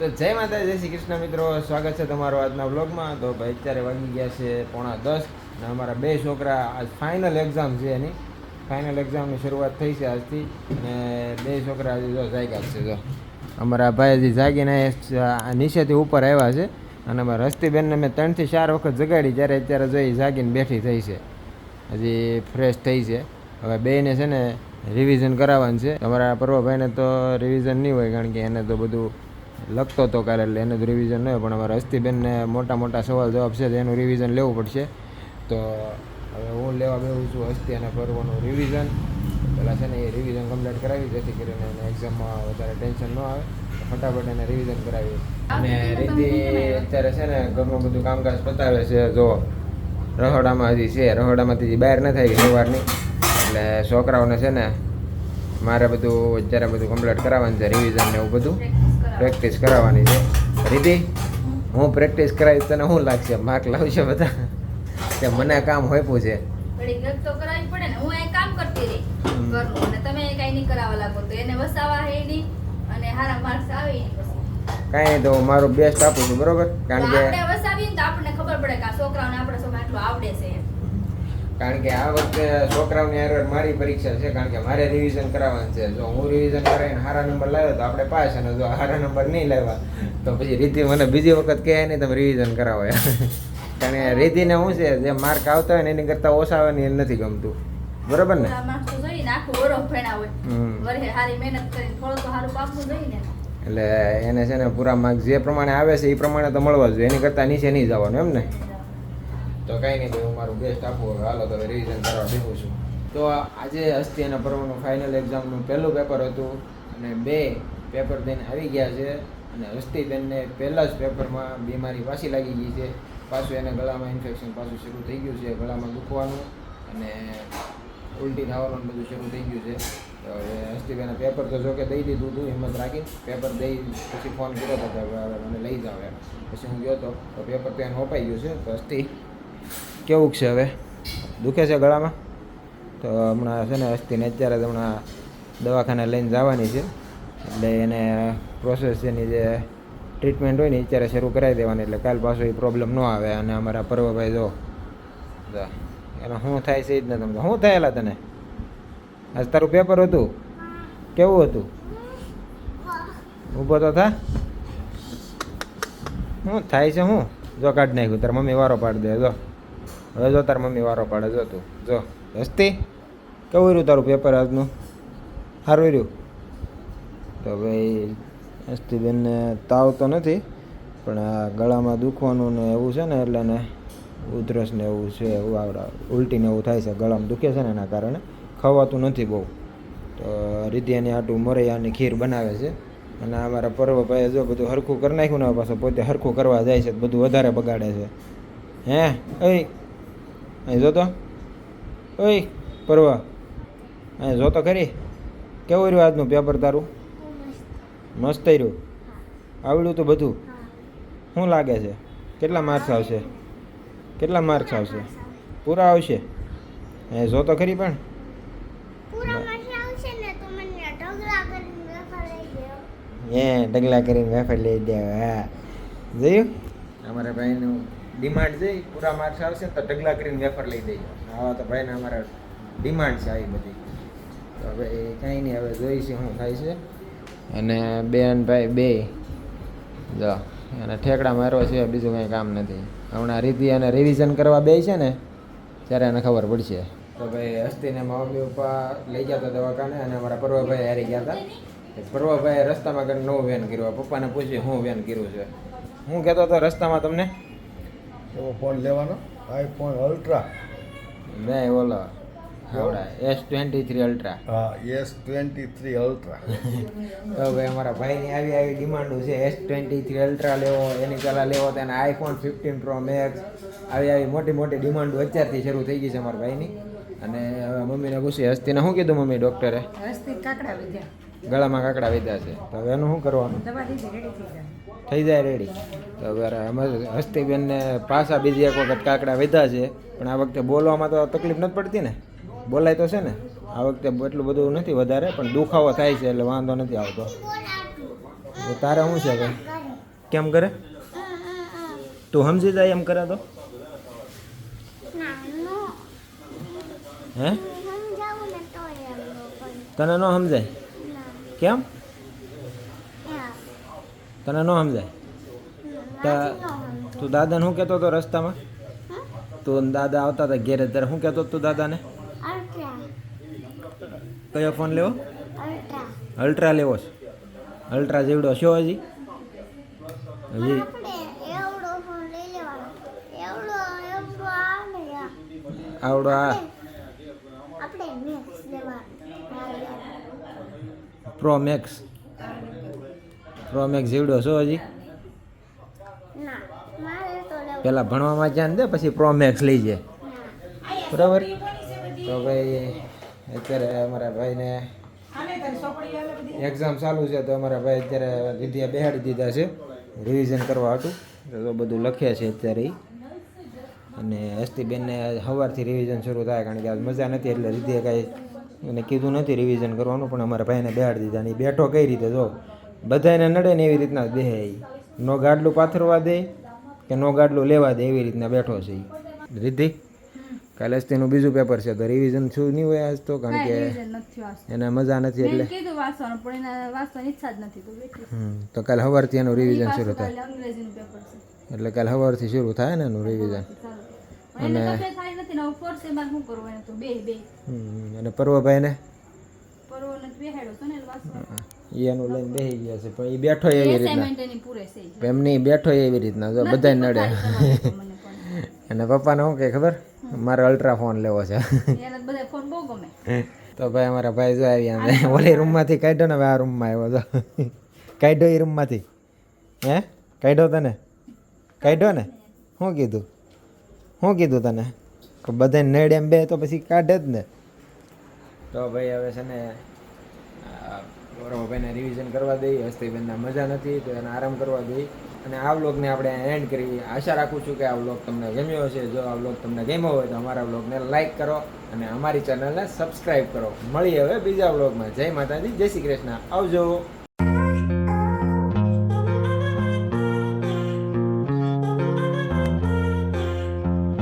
તો જય માતા જય શ્રી કૃષ્ણ મિત્રો. સ્વાગત છે તમારો આજના બ્લોગમાં તો ભાઈ અત્યારે વાગી ગયા છે પોણા દસ અને અમારા બે છોકરા આજ ફાઇનલ એક્ઝામ છે એની. ફાઇનલ એક્ઝામની શરૂઆત થઈ છે આજથી. અને બે છોકરા હજી જો જાગ્યા છે, જો. અમારા ભાઈ હજી જાગીને નીચેથી ઉપર આવ્યા છે. અને અમારા રસ્તીબેનને મેં ત્રણથી ચાર વખત જગાડી. જ્યારે અત્યારે જોઈ જાગીને બેઠી થઈ છે. હજી ફ્રેશ થઈ છે. હવે બેને છે ને રિવિઝન કરાવવાનું છે. અમારા પર્વભાઈને તો રિવિઝન નહીં હોય, કારણ કે એને તો બધું લખતો હતો કાલે એટલે એને જ રિવિઝન નહીં પણ અમારા હસ્તીબેનને મોટા મોટા સવાલ જવાબ છે, તો એનું રિવિઝન લેવું પડશે. તો હવે હું લેવા બેહું છું હસ્તી અને પર્વનું રિવિઝન પહેલાં છે ને એ રિવિઝન કમ્પ્લીટ કરાવી, જેથી કરીને એને એક્ઝામમાં વધારે ટેન્શન ન આવે. ફટાફટ એને રિવિઝન કરાવી. અને રીતિ અત્યારે છે ને ઘરનું બધું કામકાજ પતાવે છે, જો રહોડામાં હજી છે, રહોડામાંથી બહાર ન થાય સવારની એટલે છોકરાઓને છે ને મારે બધું અત્યારે બધું કમ્પ્લીટ કરાવવાનું છે રિવિઝન ને એવું બધું. પ્રેક્ટિસ કરાવવાની છે. રીતિ હું પ્રેક્ટિસ કરાવીશ તને શું લાગશે? માર્ક લાવશે બધા. કે મને કામ હોપ્યું છે. ઘડીક તો કરાવવી પડે ને. હું કામ કરતી રહી. હમ. ઘરનું. અને તમે કઈ નહીં કરાવવા લાગો તો એને વસાવા હે નહીં. અને હારા માર્ક્સ આવે ય કાંઈ તો મારું બેસ્ટ આપું છું બરોબર? કારણ કે આપણે વસાવીએ તો આપણને ખબર પડે કે આ છોકરાઓને આપણે છોકરા આટલું આવડે છે. કારણ કે આ વખતે છોકરાઓની હારે મારી પરીક્ષા છે કારણ કે મારે રિવિઝન કરાવવાનું છે. જો હું રિવિઝન કરાવીને સારા નંબર લાવ્યો તો આપણે પાસ અને જો સારા નંબર નહીં લાવ્યા તો પછી રીતિ મને બીજી વખત કહે નહીં તમે રિવિઝન કરાવો કારણ કે રીતિને શું છે જે માર્ક આવતા હોય ને એની કરતાં ઓછા આવે ને એ નથી ગમતું. બરોબર હારી ને. એટલે એને છે ને પૂરા માર્ક જે પ્રમાણે આવે છે એ પ્રમાણે તો મળવા જોઈએ. એની કરતાં નીચે નહીં જવાનું એમ ને? તો કાંઈ નહીં, ભાઈ, હું મારું બેસ્ટ આપું. હવે હાલો, તો રિવિઝન કરવા બેઠું છું. તો આજે અસ્થિ અને પર્વનું ફાઇનલ એક્ઝામનું પહેલું પેપર હતું અને બે પેપર બેન આવી ગયા છે અને અસ્થિ બેનને પહેલાં જ પેપરમાં બીમારી પાછી લાગી ગઈ છે. પાછું એને ગળામાં ઇન્ફેક્શન પાછું શરૂ થઈ ગયું છે, ગળામાં દુખવાનું અને ઉલટી થવાનું બધું શરૂ થઈ ગયું છે. તો હવે અસ્થિબેને પેપર તો જોકે દઈ દીધું હતું, હિંમત રાખી પેપર દઈ પછી ફોન કર્યો હતો કે મને લઈ જાવ એમ. પછી હું ગયો હતો તો પેપર તો એને અપાઈ ગયું છે, તો અસ્થિ કેવું છે હવે? દુખે છે ગળામાં? તો હમણાં છે ને અસ્થિને અત્યારે જ હમણાં દવાખાને લઈને જવાની છે. એટલે એને પ્રોસેસ એની જે ટ્રીટમેન્ટ હોય ને અત્યારે શરૂ કરાવી દેવાની. એટલે કાલ પાછો એ પ્રોબ્લેમ ન આવે. અને અમારા પર્વભાઈ જો એનો શું થાય છે એ જ નથી તમને શું થયેલા તને? આજ તારું પેપર હતું? કેવું હતું? ઊભો તો થા. શું થાય છે હું જો કાઢી નાખ્યું. તાર મમ્મી વારો પાડી દે, જો. હવે જો તાર મમ્મી વારો પાડે, જો તું, જો. હસ્તી કેવું રહ્યું તારું પેપર આજનું? સારું રહ્યું તો ભાઈ હસ્તીબેનને તાવ તો નથી, પણ આ ગળામાં દુખવાનું ને એવું છે ને, એટલે ને ઉધરસ ને એવું છે, એવું આવડે ઉલટી ને એવું થાય છે, ગળામાં દુખે છે ને એના કારણે. ખવાતું નથી બહુ. તો રીધિયાની આટું મરૈયાની ખીર બનાવે છે. અને અમારા પર્વભાઈએ જો બધું હરખું કરી નાખ્યું ને, પાછું પોતે હરખું કરવા જાય છે, બધું વધારે બગાડે છે. હે ઓય અહીં જોતો ઓય પરવા. અહીં જોતો ખરી. કેવું રહ્યું આજનું પેપર તારું? મસ્ત. રહ્યું? આવડ્યું તો બધું. શું લાગે છે? કેટલા માર્ક્સ આવશે? કેટલા માર્ક્સ આવશે? પૂરા આવશે? એ જોતો ખરી પણ. પૂરા માથે આવશે ને તો મને ઢગલા કરીને વેફર લઈ દેવો એ ઢગલા કરીને વેફર લઈ દે હા. જોયું? અમારા ભાઈનું ડિમાન્ડ છે પૂરા માર્ક્સ આવશે તો ઢગલા કરીને વેફર લઈ દઈએ. આવા તો ભાઈને અમારા ડિમાન્ડ છે આવી બધી. તો હવે એ કાંઈ નહીં, હવે જોઈશું શું થાય છે. અને બેન ભાઈ બે. જો અને ઠેકડા મારવા છે બીજું કંઈ કામ નથી. હમણાં રીતિ અને રિવિઝન કરવા બે છે ને, ત્યારે એને ખબર પડશે. તો ભાઈ હસ્તીને મમ્મી પપ્પા લઈ ગયા હતા દવાખાને અને અમારા પર્વભાઈ હારી ગયા હતા. પર્વભાઈ રસ્તામાં કરીને નવું વેન કર્યું. પપ્પાને પૂછ્યું, હું વેન કર્યું છે? હું કહેતો હતો, રસ્તામાં તમને એવો ફોન લેવાનો? આઈફોન અલ્ટ્રા મેં ઓલો આવડા એસ ટ્વેન્ટી થ્રી અલ્ટ્રા હા એસ ટ્વેન્ટી થ્રી અલ્ટ્રા તો ભાઈ અમારા ભાઈની આવી આવી ડિમાન્ડો છે. એસ ટ્વેન્ટી થ્રી અલ્ટ્રા લેવો એની પહેલાં લેવો તો એને આઈફોન ફિફ્ટીન પ્રો મેક્સ આવી આવી મોટી મોટી ડિમાન્ડો અત્યારથી શરૂ થઈ ગઈ છે અમારા ભાઈની. અને હવે મમ્મીને પૂછી હસ્તીને શું કીધું મમ્મી ડૉક્ટરે હસ્તી કાકડા વિદ્યા ગળામાં કાકડા વિધા છે. તો હવે એનું શું કરવાનું? દવા દીધી રેડી થઈ જાય. રેડી તો હવે અમારે હસ્તીબેનને પાછા બીજી એક વખત કાકડા વેધા છે. પણ આ વખતે બોલવામાં તો તકલીફ નથી પડતી ને. બોલાય તો છે ને. આ વખતે એટલું બધું નથી વધારે પણ દુખાવો થાય છે એટલે વાંધો નથી આવતો. તો તારે શું છે ભાઈ? કેમ કરે. તું સમજી જાય એમ કરે તો? હે? તને ન સમજાય? કેમ? તને ન સમજાય? તું દાદાને શું કહેતો હતો રસ્તામાં? તું દાદા આવતા હતા ઘેરે ત્યારે શું કહેતો હતો તું દાદાને? કયો ફોન લેવો? અલ્ટ્રા. લેવો છે. અલ્ટ્રા જેવડો છો હજી. હજી. આવડો આ આપણે મેક્સ લેવાનો પ્રો મેક્સ પ્રો મેક્સ જેવડો છો હજી? પહેલાં ભણવામાં ધ્યાન દે પછી પ્રો મેક્સ લઈ જાય. બરાબર? તો ભાઈ અત્યારે અમારા ભાઈને એક્ઝામ ચાલુ છે તો અમારા ભાઈ અત્યારે વિદ્યા બેહાડી દીધા છે. રિવિઝન કરવા હતું. તો બધું લખે છે અત્યારે. અને હસ્તીબેનને સવારથી રિવિઝન શરૂ થાય કારણ કે આજ મજા નથી એટલે રીધે કાંઈ એને કીધું નથી રિવિઝન કરવાનું પણ અમારા ભાઈને બેહાડી દીધા અને બેઠો કઈ રીતે? જો બધાને નડે ને એવી રીતના દેહ નો ગાડલું પાથરવા દે કે નો ગાડલું લેવા દે એવી રીતના બેઠો છે રીધિ કાલે હસ્તીનું બીજું પેપર છે તો રિવિઝન શું નહીં હોય આજ તો કારણ કે. એને મજા નથી એટલે. જ તો કાલે સવારથી એનું રિવિઝન શરૂ થાય. એટલે કાલે સવારથી શરૂ થાય ને એનું રિવિઝન અને પર્વભાઈને પરવો નથી બેહાડ્યો છો ને? એનું લઈને બેસી ગયા છે પણ એ બેઠો એવી રીતના. છે. એમની બેઠો એવી રીતના જો બધા નડે અને પપ્પાને શું કે ખબર? મારે અલ્ટ્રા ફોન લેવો છે. તો ભાઈ અમારા ભાઈ જો આવ્યા અમે ઓલી રૂમમાંથી કાઢ્યો ને હવે આ રૂમમાં આવ્યો તો કાઢ્યો એ રૂમમાંથી. હે? કાઢ્યો તને? કાઢ્યો ને? શું કીધું? શું કીધું તને? કે બધાય નડ એમ બે તો પછી કાઢે જ ને. તો ભાઈ હવે છે ને ગૌરવભાઈને રિવિઝન કરવા દઈએ હસ્તીબેનના મજા નથી, તો એને આરામ કરવા દઈ. અને આ વ્લોગને આપણે એન્ડ કરી આશા રાખું છું કે આ વ્લોગ તમને ગમ્યો હશે. જો આ વ્લોગ તમને ગમ્યો હોય તો અમારા વ્લોગને લાઈક કરો અને અમારી ચેનલને સબસ્ક્રાઈબ કરો. મળીએ હવે બીજા વ્લોગમાં. જય માતાજી, જય શ્રી કૃષ્ણ. આવજો.